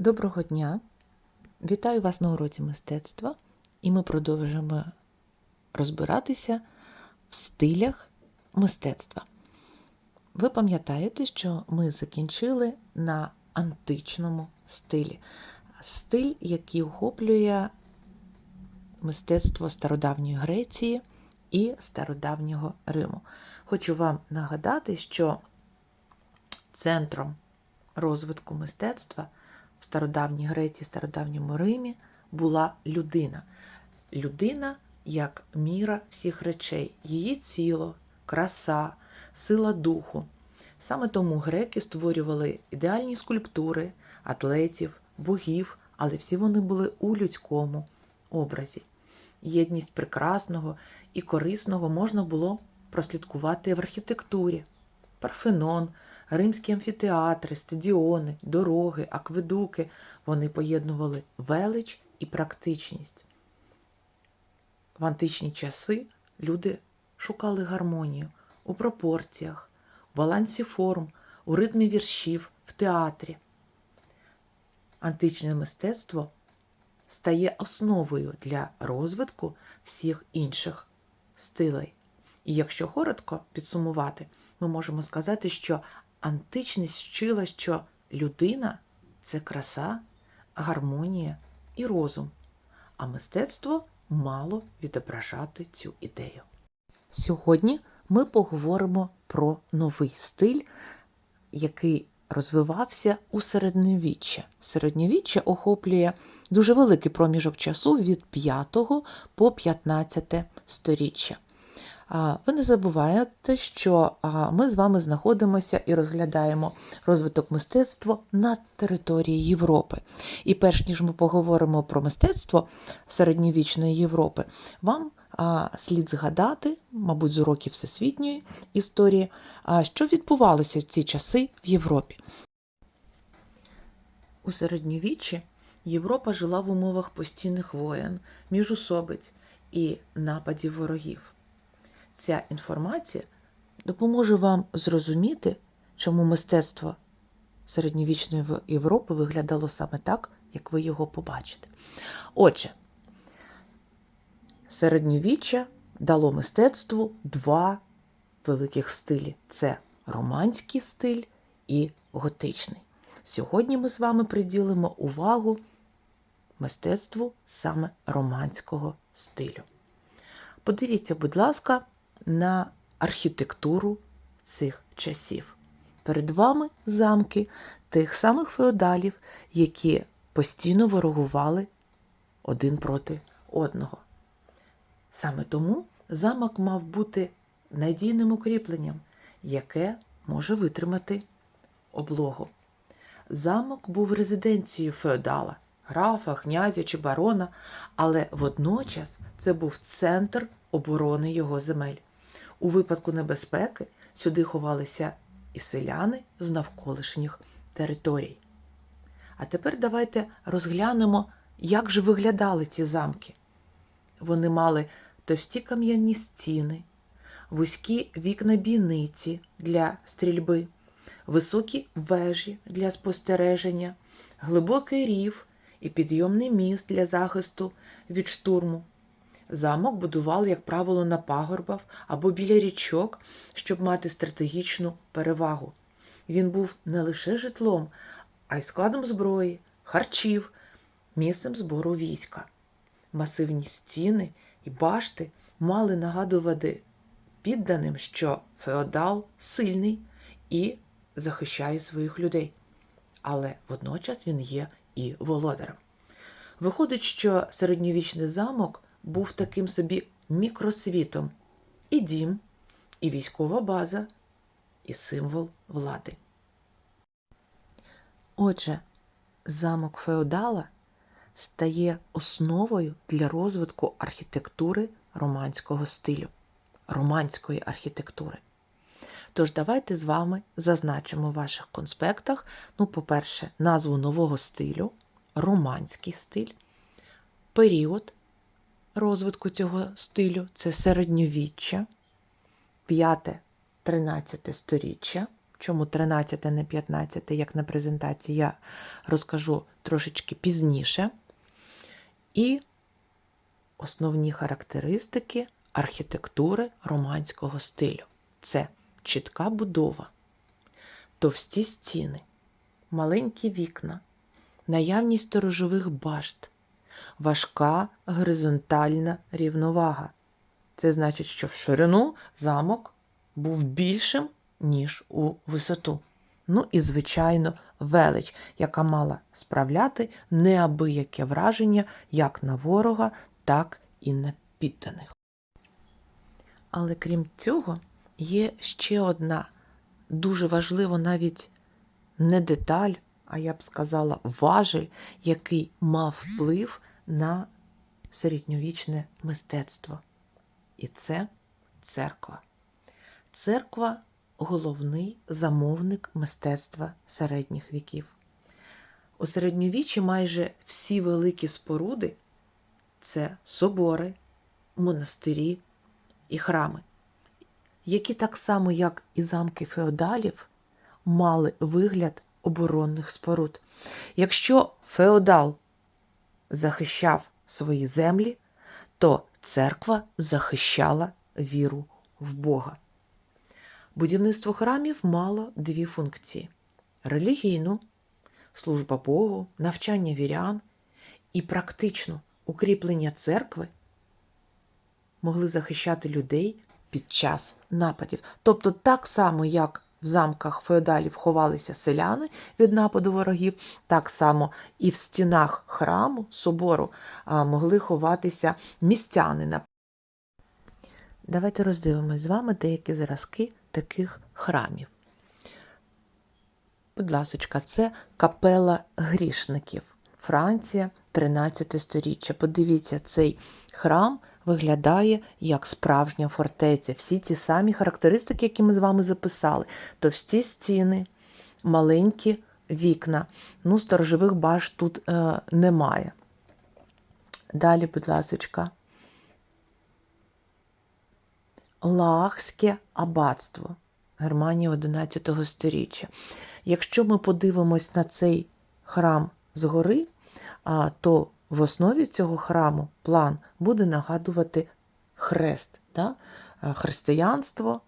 Доброго дня! Вітаю вас на уроці мистецтва, і ми продовжуємо розбиратися в стилях мистецтва. Ви пам'ятаєте, що ми закінчили на античному стилі. Стиль, який охоплює мистецтво стародавньої Греції і стародавнього Риму. Хочу вам нагадати, що центром розвитку мистецтва в стародавній Греції, стародавньому Римі була людина. Людина як міра всіх речей, її тіло, краса, сила духу. Саме тому греки створювали ідеальні скульптури, атлетів, богів, але всі вони були у людському образі. Єдність прекрасного і корисного можна було прослідкувати в архітектурі. Парфенон, римські амфітеатри, стадіони, дороги, акведуки вони поєднували велич і практичність. В античні часи люди шукали гармонію у пропорціях, в балансі форм, у ритмі віршів, в театрі. Античне мистецтво стає основою для розвитку всіх інших стилей. І якщо коротко підсумувати, ми можемо сказати, що античність вчила, що людина це краса, гармонія і розум, а мистецтво мало відображати цю ідею. Сьогодні ми поговоримо про новий стиль, який розвивався у середньовіччя. Середньовіччя охоплює дуже великий проміжок часу від 5 по 15 сторіччя. Ви не забуваєте, що ми з вами знаходимося і розглядаємо розвиток мистецтва на території Європи. І перш ніж ми поговоримо про мистецтво середньовічної Європи, вам слід згадати, мабуть, з уроків всесвітньої історії, що відбувалося в ці часи в Європі. У середньовіччі Європа жила в умовах постійних воєн, міжусобиць і нападів ворогів. Ця інформація допоможе вам зрозуміти, чому мистецтво середньовічної Європи виглядало саме так, як ви його побачите. Отже, середньовіччя дало мистецтву два великих стилі: це романський стиль і готичний. Сьогодні ми з вами приділимо увагу мистецтву саме романського стилю. Подивіться, будь ласка, на архітектуру цих часів. Перед вами замки тих самих феодалів, які постійно ворогували один проти одного. Саме тому замок мав бути надійним укріпленням, яке може витримати облогу. Замок був резиденцією феодала, графа, князя чи барона, але водночас це був центр оборони його земель. У випадку небезпеки сюди ховалися і селяни з навколишніх територій. А тепер давайте розглянемо, як же виглядали ці замки. Вони мали товсті кам'яні стіни, вузькі вікна бійниці для стрільби, високі вежі для спостереження, глибокий рів і підйомний міст для захисту від штурму. Замок будували, як правило, на пагорбах або біля річок, щоб мати стратегічну перевагу. Він був не лише житлом, а й складом зброї, харчів, місцем збору війська. Масивні стіни і башти мали нагадувати підданим, що феодал сильний і захищає своїх людей. Але водночас він є і володарем. Виходить, що середньовічний замок був таким собі мікросвітом і дім, і військова база, і символ влади. Отже, замок феодала стає основою для розвитку архітектури романського стилю, романської архітектури. Тож, давайте з вами зазначимо в ваших конспектах, ну, по-перше, назву нового стилю, романський стиль, період розвитку цього стилю це середньовіччя, 5-13 сторіччя, Чому 13, не 15, як на презентації, я розкажу трошечки пізніше. І основні характеристики архітектури романського стилю це чітка будова, товсті стіни, маленькі вікна, наявність сторожових башт, важка горизонтальна рівновага. Це значить, що в ширину замок був більшим, ніж у висоту. Ну і, звичайно, велич, яка мала справляти неабияке враження як на ворога, так і на підданих. Але крім цього, є ще одна дуже важлива навіть не деталь, а я б сказала, важель, який мав вплив на середньовічне мистецтво. І це церква. Церква головний замовник мистецтва середніх віків. У середньовіччі майже всі великі споруди це собори, монастирі і храми, які так само, як і замки феодалів, мали вигляд оборонних споруд. Якщо феодал захищав свої землі, то церква захищала віру в Бога. Будівництво храмів мало дві функції: релігійну, служба Богу, навчання вірян і практичну укріплення церкви могли захищати людей під час нападів. Тобто, так само, як в замках феодалів ховалися селяни від нападу ворогів, так само і в стінах храму, собору могли ховатися містяни. Давайте роздивимось з вами деякі зразки таких храмів. Будь ласочка, це капела грішників. Франція, 13 сторіччя. Подивіться, цей храм виглядає як справжня фортеця. Всі ті самі характеристики, які ми з вами записали: товсті стіни, маленькі вікна. Ну, сторожових баш тут е, немає. Далі, будь ласочка. Лаахське аббатство Германія 11 сторіччя. Якщо ми подивимось на цей храм згори, то в основі цього храму план буде нагадувати хрест, да? Християнство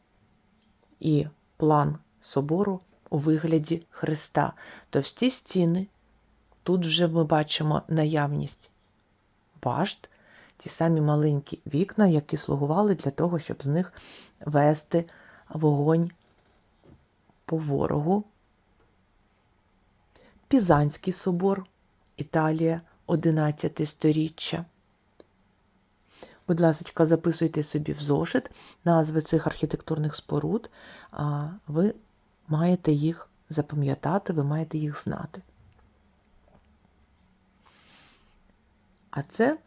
і план собору у вигляді хреста. Товсті стіни. Тут вже ми бачимо наявність башт, ті самі маленькі вікна, які слугували для того, щоб з них вести вогонь по ворогу. Пізанський собор, Італія, 11 сторіччя. Будь ласка, записуйте собі в зошит назви цих архітектурних споруд, а ви маєте їх запам'ятати, ви маєте їх знати. А це,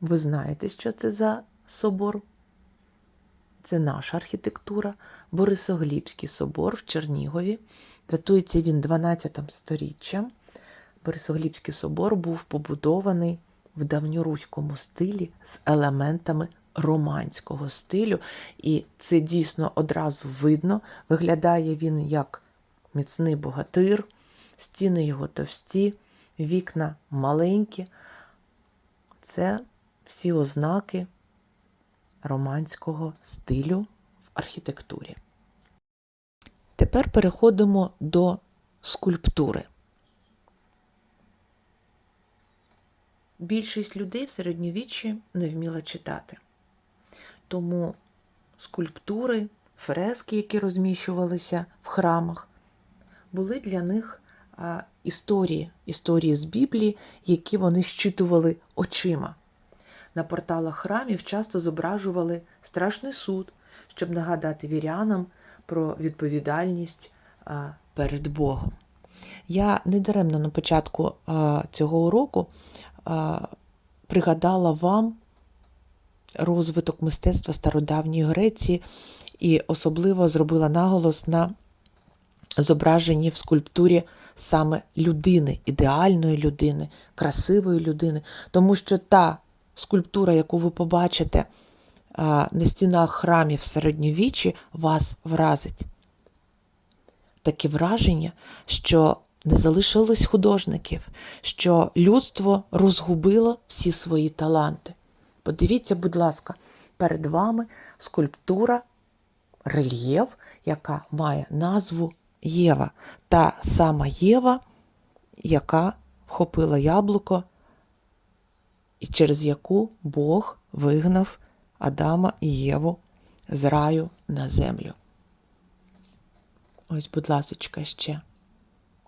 ви знаєте, що це за собор? Це наша архітектура, Борисоглібський собор в Чернігові. Датується він 12 сторіччям. Борисоглібський собор був побудований в давньоруському стилі з елементами романського стилю. І це дійсно одразу видно. Виглядає він як міцний богатир, стіни його товсті, вікна маленькі. Це всі ознаки романського стилю в архітектурі. Тепер переходимо до скульптури. Більшість людей в середньовіччі не вміла читати. Тому скульптури, фрески, які розміщувалися в храмах, були для них історії, історії з Біблії, які вони щитували очима. На порталах храмів часто зображували страшний суд, щоб нагадати вірянам про відповідальність перед Богом. Я недаремно на початку цього уроку пригадала вам розвиток мистецтва стародавньої Греції і особливо зробила наголос на зображенні в скульптурі саме людини, ідеальної людини, красивої людини, тому що та скульптура, яку ви побачите на стінах храмів середньовіччі, вас вразить. таке враження, що не залишилось художників, що людство розгубило всі свої таланти. Подивіться, будь ласка, перед вами скульптура, рельєф, яка має назву Єва. Та сама Єва, яка вхопила яблуко, і через яку Бог вигнав Адама і Єву з раю на землю. Ось, будь ласочка, ще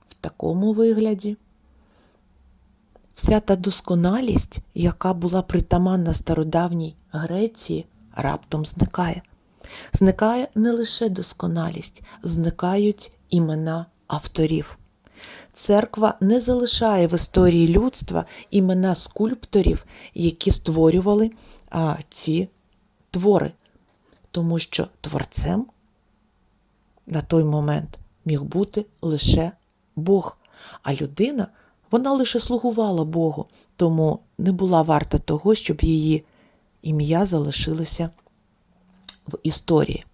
в такому вигляді. Вся та досконалість, яка була притаманна стародавній Греції, раптом зникає. Зникає не лише досконалість, зникають імена авторів. Церква не залишає в історії людства імена скульпторів, які створювали а, ці твори, тому що творцем на той момент міг бути лише Бог, а людина вона лише слугувала Богу, тому не була варта того, щоб її ім'я залишилося в історії.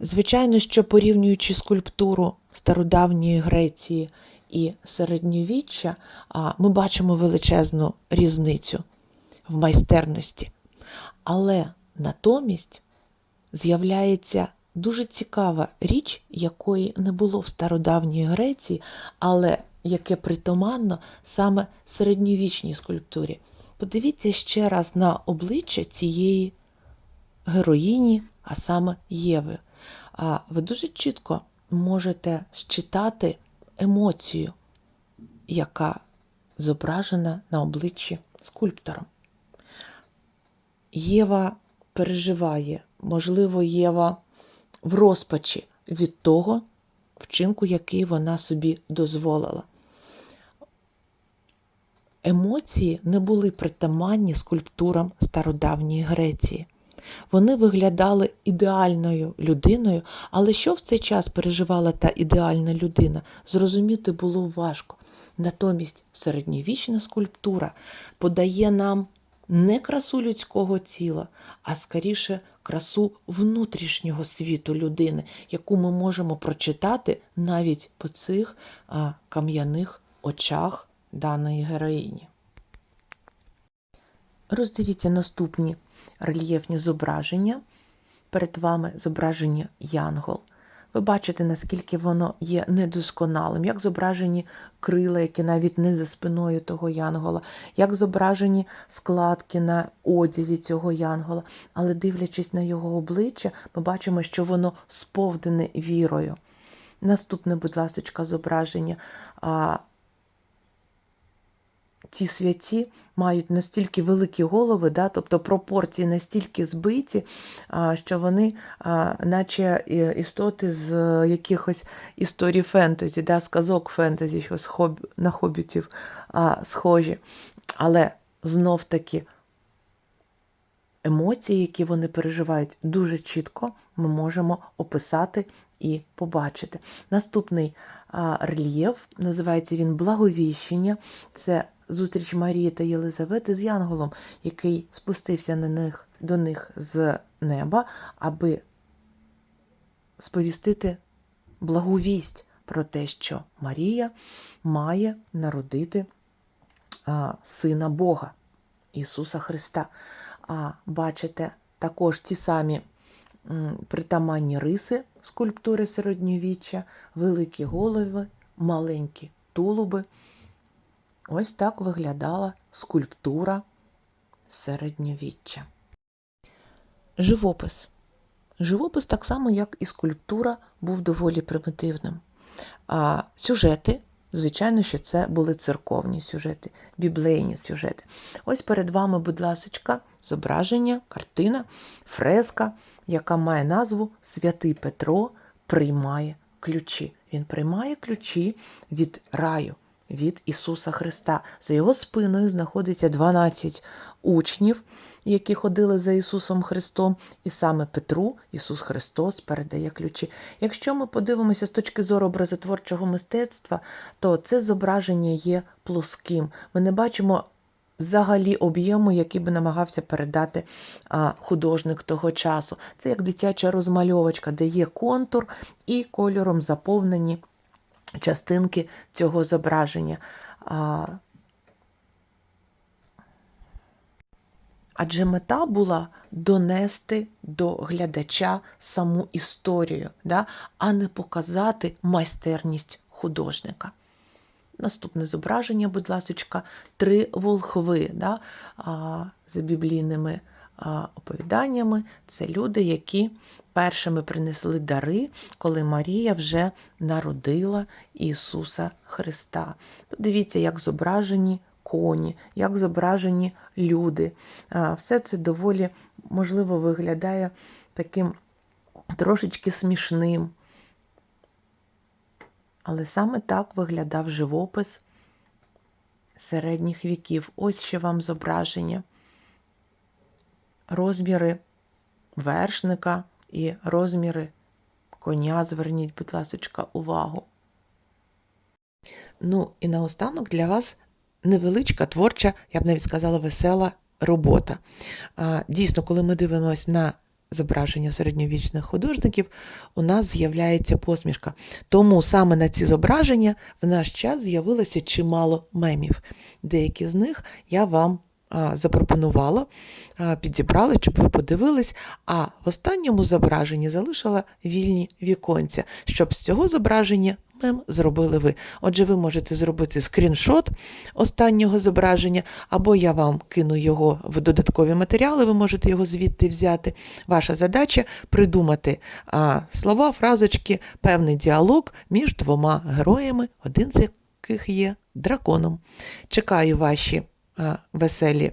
Звичайно, що порівнюючи скульптуру стародавньої Греції і середньовіччя, ми бачимо величезну різницю в майстерності. Але натомість з'являється дуже цікава річ, якої не було в стародавній Греції, але яке притаманно саме середньовічній скульптурі. Подивіться ще раз на обличчя цієї героїні, а саме Єви. А ви дуже чітко можете считати емоцію, яка зображена на обличчі скульптором. Єва переживає, можливо, Єва в розпачі від того вчинку, який вона собі дозволила. Емоції не були притаманні скульптурам стародавньої Греції. Вони виглядали ідеальною людиною, але що в цей час переживала та ідеальна людина, зрозуміти було важко. Натомість середньовічна скульптура подає нам не красу людського тіла, а скоріше красу внутрішнього світу людини, яку ми можемо прочитати навіть по цих кам'яних очах даної героїні. Роздивіться наступні рельєфні зображення. Перед вами зображення Янгол. Ви бачите, наскільки воно є недосконалим, як зображені крила, які навіть не за спиною того янгола, як зображені складки на одязі цього янгола. Але дивлячись на його обличчя, ми бачимо, що воно сповнене вірою. Наступне, будь ласка, зображення ці святі мають настільки великі голови, да, тобто пропорції настільки збиті, що вони, наче істоти з якихось історій фентезі, да, сказок фентезі, що на хобітів схожі. Але знов таки емоції, які вони переживають, дуже чітко ми можемо описати і побачити. Наступний рельєф називається він Благовіщення. Це зустріч Марії та Єлизавети з Янголом, який спустився на них, до них з неба, аби сповістити благовість про те, що Марія має народити а, Сина Бога, Ісуса Христа. А бачите, також ті самі притаманні риси скульптури середньовіччя, великі голови, маленькі тулуби. Ось так виглядала скульптура середньовіччя. Живопис. Живопис, так само, як і скульптура, був доволі примітивним. А Сюжети, звичайно, що це були церковні сюжети, біблейні сюжети. Ось перед вами, будь ласка, зображення, картина, фреска, яка має назву Святий Петро приймає ключі. Він приймає ключі від раю від Ісуса Христа. За його спиною знаходиться 12 учнів, які ходили за Ісусом Христом, і саме Петру Ісус Христос передає ключі. Якщо ми подивимося з точки зору образотворчого мистецтва, то це зображення є плоским. Ми не бачимо взагалі об'єму, який би намагався передати а, художник того часу. Це як дитяча розмальовочка, де є контур і кольором заповнені частинки цього зображення. Адже мета була донести до глядача саму історію, да? а не показати майстерність художника. Наступне зображення, будь ласка, три волхви да? а, за біблійними а, оповіданнями. Це люди, які першими принесли дари, коли Марія вже народила Ісуса Христа. Подивіться, як зображені коні, як зображені люди. Все це доволі, можливо, виглядає таким трошечки смішним. Але саме так виглядав живопис середніх віків. Ось ще вам зображення. Розміри вершника і розміри коня. Зверніть, будь ласка, увагу. Ну, і наостанок для вас невеличка творча, я б навіть сказала, весела робота. Дійсно, коли ми дивимося на зображення середньовічних художників, у нас з'являється посмішка. Тому саме на ці зображення в наш час з'явилося чимало мемів. Деякі з них я вам запропонувала, підібрала, щоб ви подивились, а в останньому зображенні залишила вільні віконця, щоб з цього зображення мем зробили ви. Отже, ви можете зробити скріншот останнього зображення, або я вам кину його в додаткові матеріали, ви можете його звідти взяти. Ваша задача придумати слова, фразочки, певний діалог між двома героями, один з яких є драконом. Чекаю ваші веселі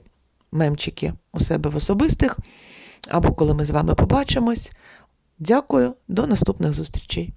мемчики у себе в особистих, або коли ми з вами побачимось. Дякую, до наступних зустрічей.